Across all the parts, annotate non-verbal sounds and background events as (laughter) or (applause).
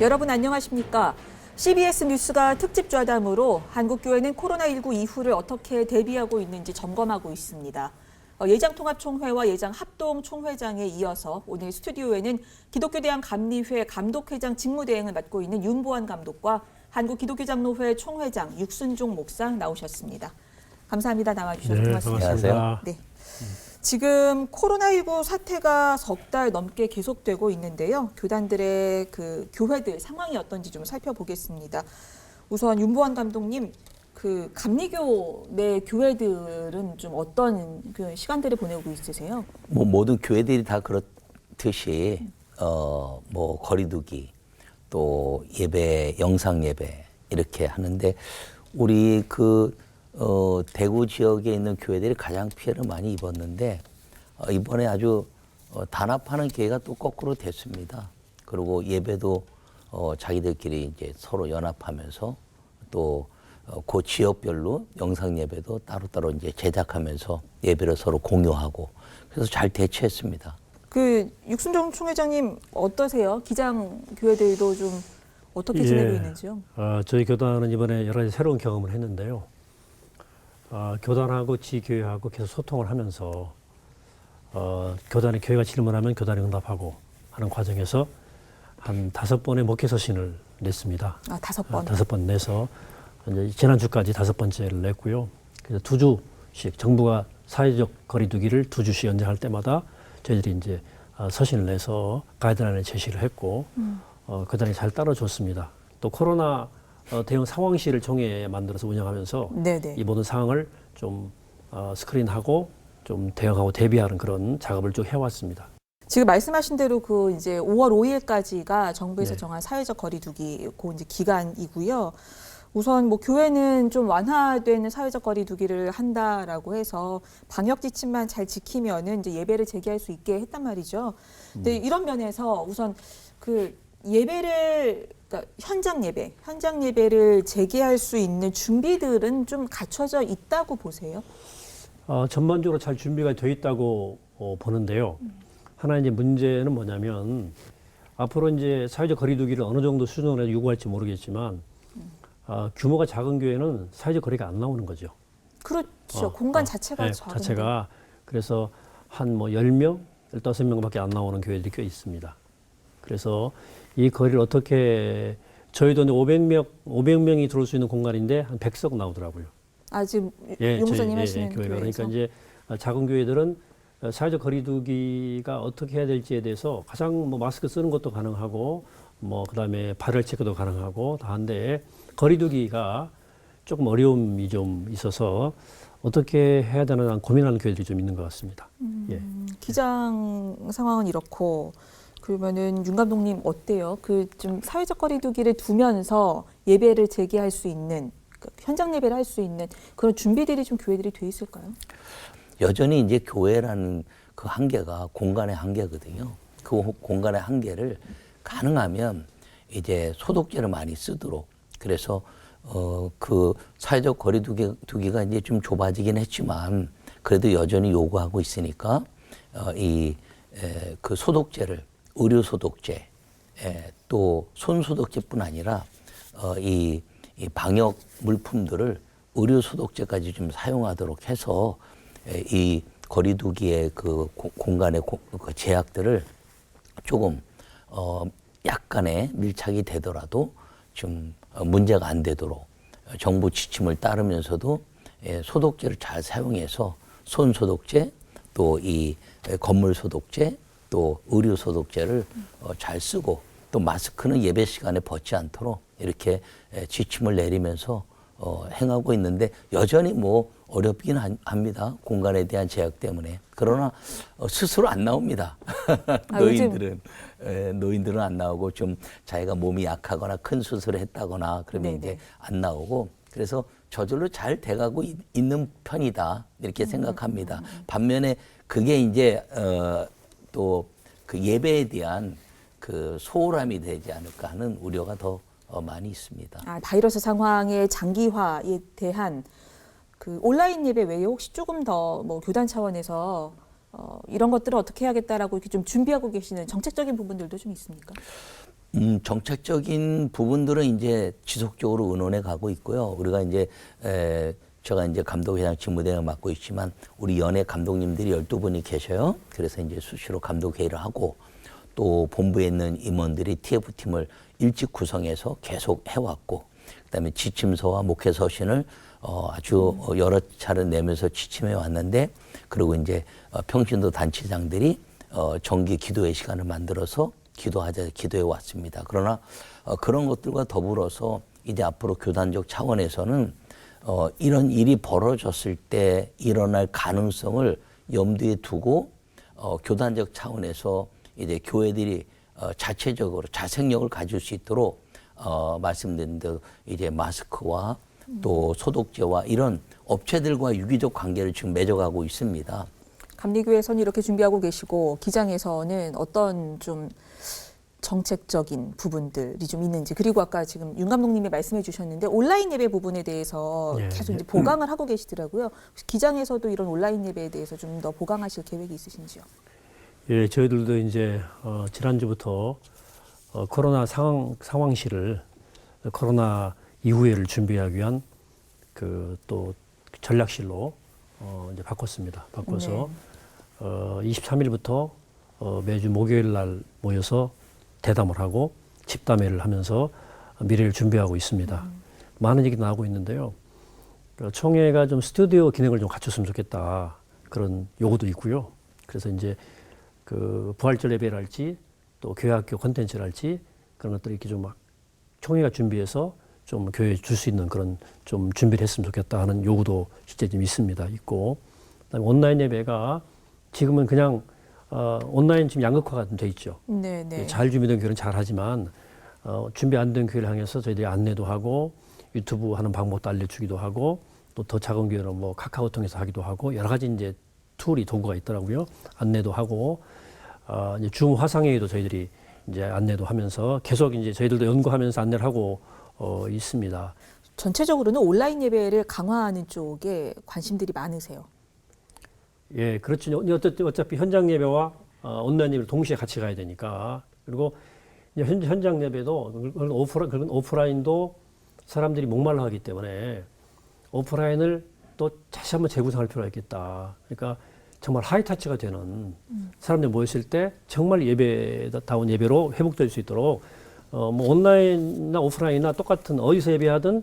여러분 안녕하십니까? CBS 뉴스가 특집 좌담으로 한국교회는 코로나19 이후를 어떻게 대비하고 있는지 점검하고 있습니다. 어, 예장통합총회와 예장합동총회장에 이어서 오늘 스튜디오에는 기독교대학 감리회 감독회장 직무대행을 맡고 있는 윤보환 감독과 한국기독교장로회 총회장 육순종 목사 나오셨습니다. 감사합니다. 나와주셔서 네, 고맙습니다. 반갑습니다. 네. 지금 코로나19 사태가 석 달 넘게 계속되고 있는데요. 교단들의 그 교회들 상황이 어떤지 좀 살펴보겠습니다. 우선 윤보환 감독님, 그 감리교 내 교회들은 좀 어떤 그 시간들을 보내고 있으세요? 뭐 모든 교회들이 다 그렇듯이 어 뭐 거리두기 또 예배 영상 예배 이렇게 하는데 우리 그 어, 대구 지역에 있는 교회들이 가장 피해를 많이 입었는데 어, 이번에 아주 어, 단합하는 기회가 또 거꾸로 됐습니다. 그리고 예배도 어, 자기들끼리 이제 서로 연합하면서 또 어, 그 지역별로 영상 예배도 따로따로 이제 제작하면서 예배를 서로 공유하고 그래서 잘 대처했습니다. 그 육순정 총회장님 어떠세요? 기장 교회들도 좀 어떻게 지내고 예. 있는지요? 어, 저희 교단은 이번에 여러 가지 새로운 경험을 했는데요. 어, 교단하고 지교회하고 계속 소통을 하면서 어, 교단의 교회가 질문하면 교단이 응답하고 하는 과정에서 한 다섯 번의 목회 서신을 냈습니다. 아 다섯 어, 번. 다섯 번 내서 이제 지난주까지 다섯 번째를 냈고요. 그래서 두 주씩 정부가 사회적 거리두기를 두 주씩 연장할 때마다 저희들이 이제 어, 서신을 내서 가이드라인을 제시를 했고 어, 그다음에 잘 따라줬습니다. 또 코로나 어, 대응 상황실을 종회에 만들어서 운영하면서 네네. 이 모든 상황을 좀 어, 스크린하고 좀 대응하고 대비하는 그런 작업을 쭉 해왔습니다. 지금 말씀하신 대로 그 이제 5월 5일까지가 정부에서 네. 정한 사회적 거리두기 그 이제 기간이고요. 우선 뭐 교회는 좀 완화되는 사회적 거리두기를 한다라고 해서 방역 지침만 잘 지키면은 이제 예배를 재개할 수 있게 했단 말이죠. 근데 음. 이런 면에서 우선 그 예배를 그러니까 현장 예배, 현장 예배를 재개할 수 있는 준비들은 좀 갖춰져 있다고 보세요. 어, 전반적으로 잘 준비가 돼 있다고 어, 보는데요. 하나 이제 문제는 뭐냐면 앞으로 이제 사회적 거리두기를 어느 정도 수준으로 요구할지 모르겠지만 어, 규모가 작은 교회는 사회적 거리가 안 나오는 거죠. 그렇죠. 어, 공간 어, 자체가 예, 작은데. 자체가 그래서 한뭐 10명, 15명밖에 안 나오는 교회들이 꽤 있습니다. 그래서 이 거리를 어떻게 저희도 이제 500명, 500명이 들어올 수 있는 공간인데 한 100석 나오더라고요. 아 지금 예, 용사님 저희, 예, 하시는 예, 교회가 그러니까 이제 어, 작은 교회들은 어, 사회적 거리두기가 어떻게 해야 될지에 대해서 가장 뭐 마스크 쓰는 것도 가능하고 뭐 그다음에 발열 체크도 가능하고 다 한데 거리두기가 조금 어려움이 좀 있어서 어떻게 해야 되나 고민하는 교회들이 좀 있는 것 같습니다. 예. 음, 기장 상황은 이렇고 그러면은 윤 감독님 어때요? 그 좀 사회적 거리두기를 두면서 예배를 재개할 수 있는 그 현장 예배를 할 수 있는 그런 준비들이 좀 교회들이 돼 있을까요? 여전히 이제 교회라는 그 한계가 공간의 한계거든요. 그 호- 공간의 한계를 가능하면 이제 소독제를 많이 쓰도록 그래서 어 그 사회적 거리두기 두기가 이제 좀 좁아지긴 했지만 그래도 여전히 요구하고 있으니까 어 이그 소독제를 의료 소독제 에, 또손 소독제뿐 아니라 어 이 이 방역 물품들을 의료 소독제까지 좀 사용하도록 해서 에, 이 거리두기의 그 고- 공간의 고- 그 제약들을 조금 어 약간의 밀착이 되더라도 좀 어, 문제가 안 되도록 어, 정부 지침을 따르면서도 예, 소독제를 잘 사용해서 손 소독제 또 이 건물 소독제 또 의료 소독제를 어, 잘 쓰고 또 마스크는 예배 시간에 벗지 않도록 이렇게 에, 지침을 내리면서 어, 행하고 있는데 여전히 뭐 어렵긴 한- 합니다. 공간에 대한 제약 때문에. 그러나 어, 스스로 안 나옵니다. (laughs) 아, 노인들은 에, 노인들은 안 나오고 좀 자기가 몸이 약하거나 큰 수술을 했다거나 그러면 네네. 이제 안 나오고 그래서 저절로 잘 돼가고 있- 있는 편이다 이렇게 생각합니다. 반면에 그게 이제 어, 또 그 예배에 대한 그 소홀함이 되지 않을까 하는 우려가 더 어, 많이 있습니다. 아, 바이러스 상황의 장기화에 대한 그 온라인 예배 외에 혹시 조금 더 뭐 교단 차원에서 어, 이런 것들을 어떻게 해야겠다라고 이렇게 좀 준비하고 계시는 정책적인 부분들도 좀 있습니까? 음, 정책적인 부분들은 이제 지속적으로 의논해 가고 있고요. 우리가 이제 에, 제가 이제 감독회장 직무대행을 맡고 있지만 우리 연예 감독님들이 12분이 계셔요. 그래서 이제 수시로 감독 회의를 하고 또 본부에 있는 임원들이 TF팀을 일찍 구성해서 계속 해왔고 그다음에 지침서와 목회 서신을 어, 아주 어, 여러 차례 내면서 지침해 왔는데 그리고 이제 어, 평신도 단체장들이 어, 정기 기도회 시간을 만들어서 기도하자 기도해 왔습니다. 그러나 어, 그런 것들과 더불어서 이제 앞으로 교단적 차원에서는 어, 이런 일이 벌어졌을 때 일어날 가능성을 염두에 두고 어, 교단적 차원에서 이제 교회들이 어, 자체적으로 자생력을 가질 수 있도록 어, 말씀드린 대로 이제 마스크와 또 소독제와 이런 업체들과 유기적 관계를 지금 맺어가고 있습니다. 감리교에서는 이렇게 준비하고 계시고 기장에서는 어떤 좀 정책적인 부분들이 좀 있는지 그리고 아까 지금 윤 감독님이 말씀해 주셨는데 온라인 예배 부분에 대해서 예, 계속 예. 이제 보강을 하고 계시더라고요. 기장에서도 이런 온라인 예배에 대해서 좀 더 보강하실 계획이 있으신지요? 예, 저희들도 이제 어, 지난주부터 어, 코로나 상황 상황실을 코로나 이후에를 준비하기 위한 그 또 전략실로 어, 이제 바꿨습니다. 바꿔서 네. 어, 23일부터 어, 매주 목요일 날 모여서 대담을 하고 집담회를 하면서 미래를 준비하고 있습니다. 많은 얘기 나오고 있는데요. 그 총회가 좀 스튜디오 기능을 좀 갖췄으면 좋겠다 그런 요구도 있고요. 그래서 이제 그 부활절 예배랄지 또 교회학교 콘텐츠랄지 그런 것들을 이렇게 좀 막 총회가 준비해서 좀 교회에 줄 수 있는 그런 좀 준비를 했으면 좋겠다 하는 요구도 실제 좀 있습니다. 있고 그다음에 온라인 예배가 지금은 그냥 어, 온라인 지금 양극화가 좀 돼 있죠. 네, 네. 예, 잘 준비된 교회는 잘 하지만 어, 준비 안 된 교회를 향해서 저희들이 안내도 하고 유튜브 하는 방법도 알려주기도 하고 또 더 작은 교회는 뭐 카카오 통해서 하기도 하고 여러 가지 이제 툴이 도구가 있더라고요. 안내도 하고 어, 이제 줌 화상회의도 저희들이 이제 안내도 하면서 계속 이제 저희들도 연구하면서 안내를 하고 어, 있습니다. 전체적으로는 온라인 예배를 강화하는 쪽에 관심들이 많으세요. 예, 그렇죠. 어차피, 어차피 현장 예배와 어, 온라인 예배를 동시에 같이 가야 되니까. 그리고 현, 현장 예배도, 오프라인, 오프라인도 사람들이 목말라 하기 때문에 오프라인을 또 다시 한번 재구성할 필요가 있겠다. 그러니까 정말 하이타치가 되는 사람들이 모였을 때 정말 예배다운 예배로 회복될 수 있도록 어, 뭐 온라인이나 오프라인이나 똑같은 어디서 예배하든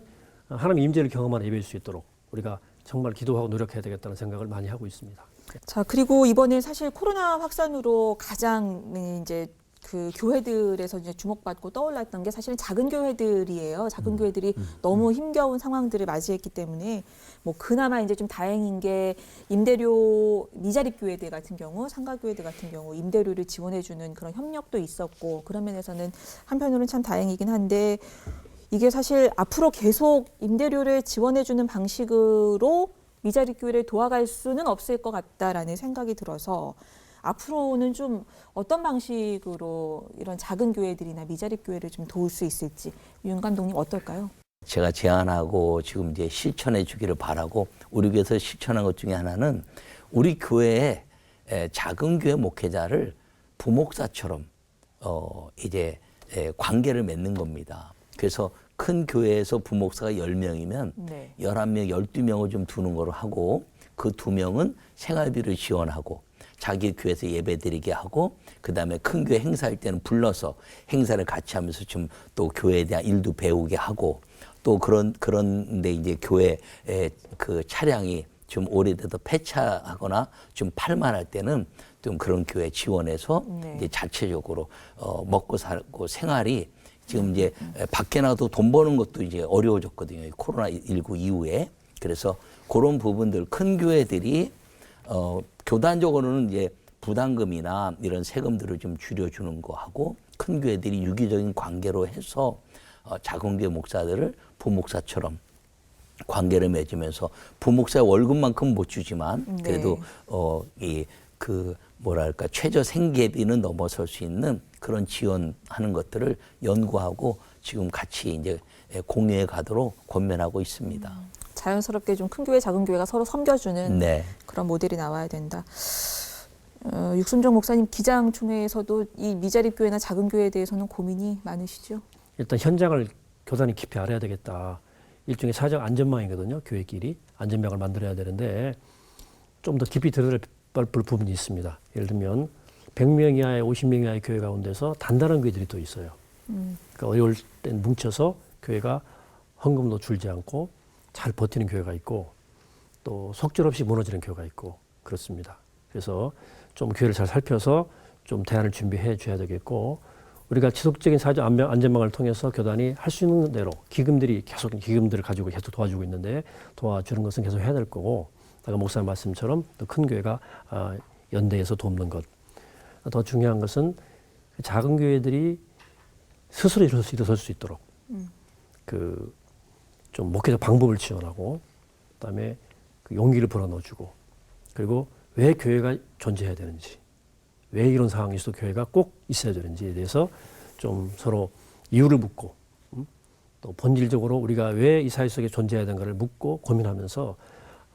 하나님 임재를 경험하는 예배일 수 있도록 우리가 정말 기도하고 노력해야 되겠다는 생각을 많이 하고 있습니다. 자, 그리고 이번에 사실 코로나 확산으로 가장 이제 그 교회들에서 이제 주목받고 떠올랐던 게 사실은 작은 교회들이에요. 작은 교회들이 너무 힘겨운 상황들을 맞이했기 때문에 뭐 그나마 이제 좀 다행인 게 임대료 미자립 교회들 같은 경우, 상가 교회들 같은 경우 임대료를 지원해 주는 그런 협력도 있었고 그런 면에서는 한편으로는 참 다행이긴 한데 이게 사실 앞으로 계속 임대료를 지원해 주는 방식으로 미자립 교회를 도와갈 수는 없을 것 같다라는 생각이 들어서 앞으로는 좀 어떤 방식으로 이런 작은 교회들이나 미자립 교회를 좀 도울 수 있을지 윤 감독님 어떨까요? 제가 제안하고 지금 이제 실천해 주기를 바라고 우리 교회에서 실천한 것 중에 하나는 우리 교회에 에, 작은 교회 목회자를 부목사처럼 어 이제 에, 관계를 맺는 겁니다. 그래서 큰 교회에서 부목사가 10명이면 네. 11명, 12명을 좀 두는 거로 하고 그 두 명은 생활비를 지원하고 자기 교회에서 예배 드리게 하고 그다음에 큰 교회 행사할 때는 불러서 행사를 같이 하면서 좀 또 교회에 대한 일도 배우게 하고 또 그런 그런데 이제 교회에 그 차량이 좀 오래돼서 폐차하거나 좀 팔만할 때는 좀 그런 교회 지원해서 네. 이제 자체적으로 어 먹고 살고 생활이 지금 이제 밖에 나가도 돈 버는 것도 이제 어려워졌거든요. 이 코로나 19 이후에. 그래서 그런 부분들 큰 교회들이 어 교단적으로는 이제 부담금이나 이런 세금들을 좀 줄여주는 거 하고 큰 교회들이 유기적인 관계로 해서 어 작은 교회 목사들을 부목사처럼 관계를 맺으면서 부목사 월급만큼 못 주지만 네. 그래도 어이그 뭐랄까 최저 생계비는 넘어설 수 있는 그런 지원하는 것들을 연구하고 지금 같이 이제 공유해 가도록 권면하고 있습니다. 자연스럽게 좀 큰 교회, 작은 교회가 서로 섬겨주는 네. 그런 모델이 나와야 된다. 어, 육순정 목사님 기장총회에서도 이 미자립 교회나 작은 교회에 대해서는 고민이 많으시죠? 일단 현장을 교단이 깊이 알아야 되겠다. 일종의 사회적 안전망이거든요. 교회끼리 안전망을 만들어야 되는데 좀 더 깊이 들 어갈 부분이 있습니다. 예를 들면 100명 이하의 50명 이하의 교회 가운데서 단단한 교회들이 또 있어요. 그러니까 어려울 땐 뭉쳐서 교회가 헌금도 줄지 않고 잘 버티는 교회가 있고 또 속절없이 무너지는 교회가 있고 그렇습니다. 그래서 좀 교회를 잘 살펴서 좀 대안을 준비해 줘야 되겠고 우리가 지속적인 사회적 안전- 안전망을 통해서 교단이 할 수 있는 대로 기금들이 계속 기금들을 가지고 계속 도와주고 있는데 도와주는 것은 계속 해야 될 거고 아까 목사님 말씀처럼 또 큰 교회가 아, 연대해서 돕는 것. 더 중요한 것은 작은 교회들이 스스로 일어설 수, 있도록 그좀 목회적 방법을 지원하고 그다음에 그 용기를 불어넣어주고 그리고 왜 교회가 존재해야 되는지 왜 이런 상황에서 교회가 꼭 있어야 되는지에 대해서 좀 서로 이유를 묻고 음? 또 본질적으로 우리가 왜 이 사회 속에 존재해야 되는가를 묻고 고민하면서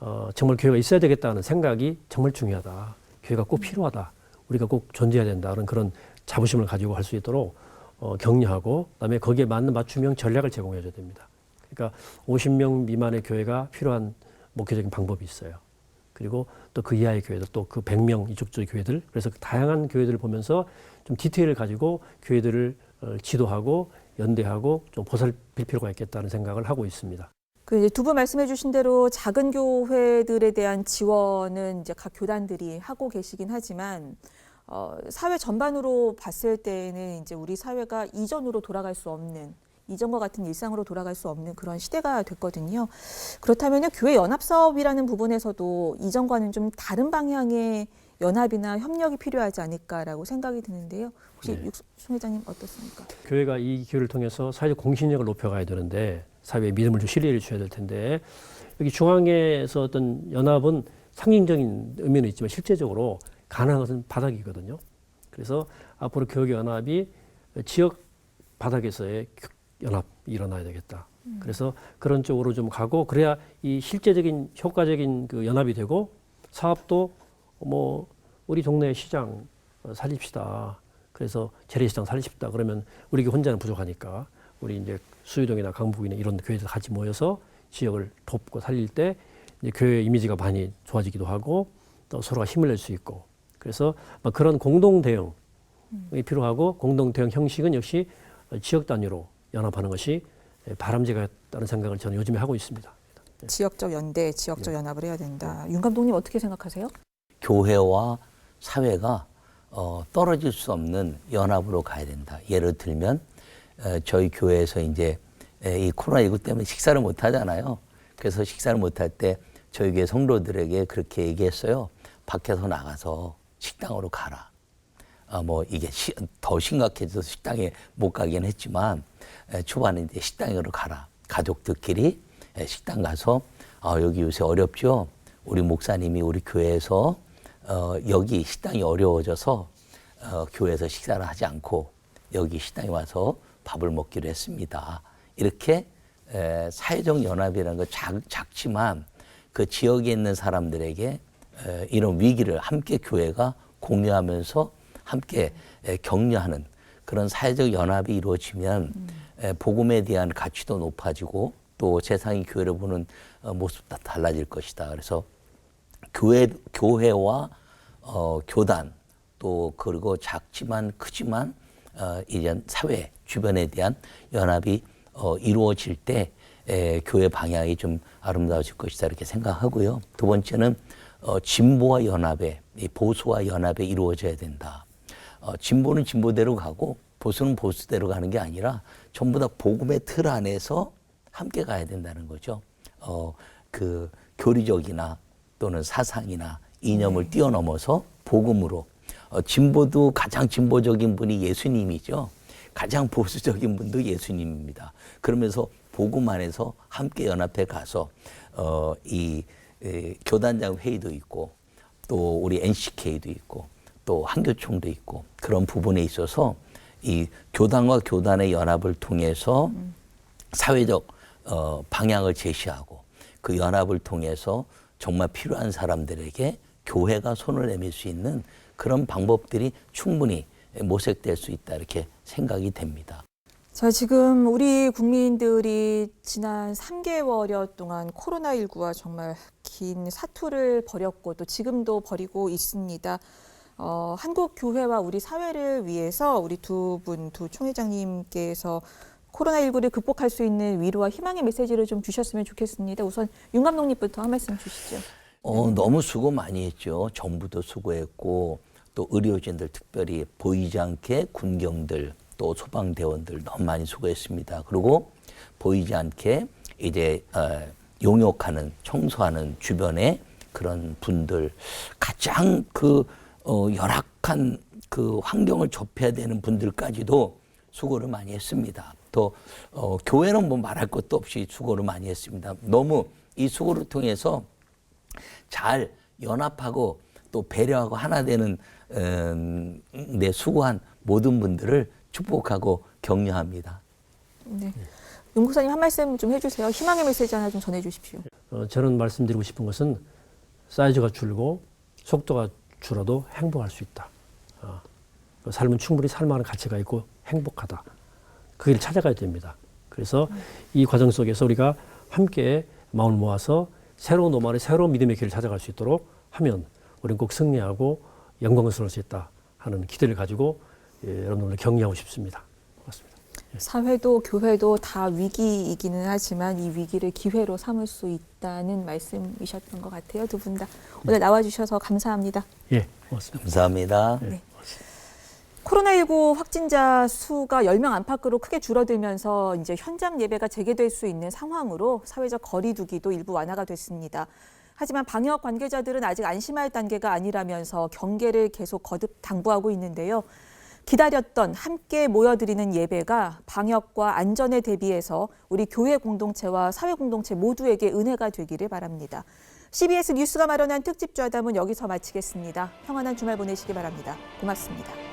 어, 정말 교회가 있어야 되겠다는 생각이 정말 중요하다. 교회가 꼭 필요하다. 우리가 꼭 존재해야 된다는 그런 자부심을 가지고 할 수 있도록 어, 격려하고 그다음에 거기에 맞는 맞춤형 전략을 제공해 줘야 됩니다. 그러니까 50명 미만의 교회가 필요한 목회적인 방법이 있어요. 그리고 또 그 이하의 교회들, 또 그 100명 이쪽 저 교회들, 그래서 그 다양한 교회들을 보면서 좀 디테일을 가지고 교회들을 어, 지도하고 연대하고 좀 보살필 필요가 있겠다는 생각을 하고 있습니다. 그 두 분 말씀해 주신 대로 작은 교회들에 대한 지원은 이제 각 교단들이 하고 계시긴 하지만 어, 사회 전반으로 봤을 때는 이제 우리 사회가 이전으로 돌아갈 수 없는 이전과 같은 일상으로 돌아갈 수 없는 그런 시대가 됐거든요. 그렇다면 교회 연합 사업이라는 부분에서도 이전과는 좀 다른 방향의 연합이나 협력이 필요하지 않을까라고 생각이 드는데요. 혹시 네. 육순 회장님 어떻습니까? 교회가 이 기회를 통해서 사회적 공신력을 높여가야 되는데 사회에 믿음을 좀 신뢰를 줘야 될 텐데 여기 중앙에서 어떤 연합은 상징적인 의미는 있지만 실제적으로 가능한 것은 바닥이거든요. 그래서 앞으로 교육의 연합이 지역 바닥에서의 교- 연합이 일어나야 되겠다. 그래서 그런 쪽으로 좀 가고 그래야 이 실제적인 효과적인 그 연합이 되고 사업도 뭐 우리 동네 시장 어, 살립시다. 그래서 재래시장 살립시다. 그러면 우리 혼자는 부족하니까 우리 이제 수유동이나 강북이나 이런 교회들 같이 모여서 지역을 돕고 살릴 때 이제 교회 이미지가 많이 좋아지기도 하고 또 서로가 힘을 낼 수 있고 그래서 막 그런 공동 대응이 필요하고 공동 대응 형식은 역시 지역 단위로 연합하는 것이 바람직하다는 생각을 저는 요즘에 하고 있습니다. 지역적 연대, 지역적 연합을 해야 된다. 윤 감독님 어떻게 생각하세요? 교회와 사회가 어, 떨어질 수 없는 연합으로 가야 된다. 예를 들면 어, 저희 교회에서 이제 에, 이 코로나19 때문에 식사를 못 하잖아요. 그래서 식사를 못 할 때 저희 교회 성도들에게 그렇게 얘기했어요. 밖에서 나가서 식당으로 가라. 아, 뭐 이게 시- 더 심각해져서 식당에 못 가긴 했지만 에, 초반에 이제 식당으로 가라. 가족들끼리 에, 식당 가서 아, 여기 요새 어렵죠. 우리 목사님이 우리 교회에서 어, 여기 식당이 어려워져서 어, 교회에서 식사를 하지 않고 여기 식당에 와서 밥을 먹기로 했습니다. 이렇게 에, 사회적 연합이라는 거 작, 작지만 그 지역에 있는 사람들에게 에, 이런 위기를 함께 교회가 공유하면서 함께 에, 격려하는 그런 사회적 연합이 이루어지면 에, 복음에 대한 가치도 높아지고 또 세상이 교회를 보는 어, 모습도 달라질 것이다. 그래서 교회 교회와 어, 교단 또 그리고 작지만 크지만 어, 이런 사회 주변에 대한 연합이 어, 이루어질 때 에, 교회 방향이 좀 아름다워질 것이다 이렇게 생각하고요. 두 번째는 어, 진보와 연합에 이 보수와 연합에 이루어져야 된다. 어, 진보는 진보대로 가고 보수는 보수대로 가는 게 아니라 전부 다 복음의 틀 안에서 함께 가야 된다는 거죠. 어, 그 교리적이나 또는 사상이나 이념을 뛰어넘어서 복음으로 어, 진보도 가장 진보적인 분이 예수님이죠. 가장 보수적인 분도 예수님입니다. 그러면서 복음 안에서 함께 연합해 가서 어, 이 에, 교단장 회의도 있고 또 우리 NCK도 있고 또 한교총도 있고 그런 부분에 있어서 이 교단과 교단의 연합을 통해서 사회적 어, 방향을 제시하고 그 연합을 통해서 정말 필요한 사람들에게 교회가 손을 내밀 수 있는 그런 방법들이 충분히 모색될 수 있다 이렇게 생각이 됩니다. 자, 지금 우리 국민들이 지난 3개월여 동안 코로나19와 정말 긴 사투를 벌였고 또 지금도 벌이고 있습니다. 어, 한국 교회와 우리 사회를 위해서 우리 두 분, 두 총회장님께서 코로나19를 극복할 수 있는 위로와 희망의 메시지를 좀 주셨으면 좋겠습니다. 우선 윤 감독님부터 한 말씀 주시죠. 어, 너무 수고 많이 했죠. 정부도 수고했고 또 의료진들 특별히 보이지 않게 군경들 또 소방대원들 너무 많이 수고했습니다. 그리고 보이지 않게 이제 어, 용역하는 청소하는 주변에 그런 분들 가장 그 어, 열악한 그 환경을 접해야 되는 분들까지도 수고를 많이 했습니다. 또 어, 교회는 뭐 말할 것도 없이 수고를 많이 했습니다. 너무 이 수고를 통해서 잘 연합하고 또 배려하고 하나 되는 음, 내 수고한 모든 분들을 축복하고 격려합니다. 네. 윤 목사님 한 말씀 좀 해주세요. 희망의 메시지 하나 좀 전해주십시오. 어, 저는 말씀드리고 싶은 것은 사이즈가 줄고 속도가 줄어도 행복할 수 있다. 어, 그 삶은 충분히 살만한 가치가 있고 행복하다. 그 길을 찾아가야 됩니다. 그래서 이 과정 속에서 우리가 함께 마음을 모아서 새로운 노말의 새로운 믿음의 길을 찾아갈 수 있도록 하면 우리는 꼭 승리하고 영광스러울 수 있다 하는 기대를 가지고 예, 여러분들을 격려하고 싶습니다. 고맙습니다. 사회도 교회도 다 위기이기는 하지만 이 위기를 기회로 삼을 수 있다는 말씀이셨던 것 같아요. 두 분 다 오늘 나와주셔서 감사합니다. 예, 고맙습니다. 감사합니다. 네. 코로나19 확진자 수가 10명 안팎으로 크게 줄어들면서 이제 현장 예배가 재개될 수 있는 상황으로 사회적 거리두기도 일부 완화가 됐습니다. 하지만 방역 관계자들은 아직 안심할 단계가 아니라면서 경계를 계속 거듭 당부하고 있는데요. 기다렸던 함께 모여드리는 예배가 방역과 안전에 대비해서 우리 교회 공동체와 사회 공동체 모두에게 은혜가 되기를 바랍니다. CBS 뉴스가 마련한 특집 좌담은 여기서 마치겠습니다. 평안한 주말 보내시기 바랍니다. 고맙습니다.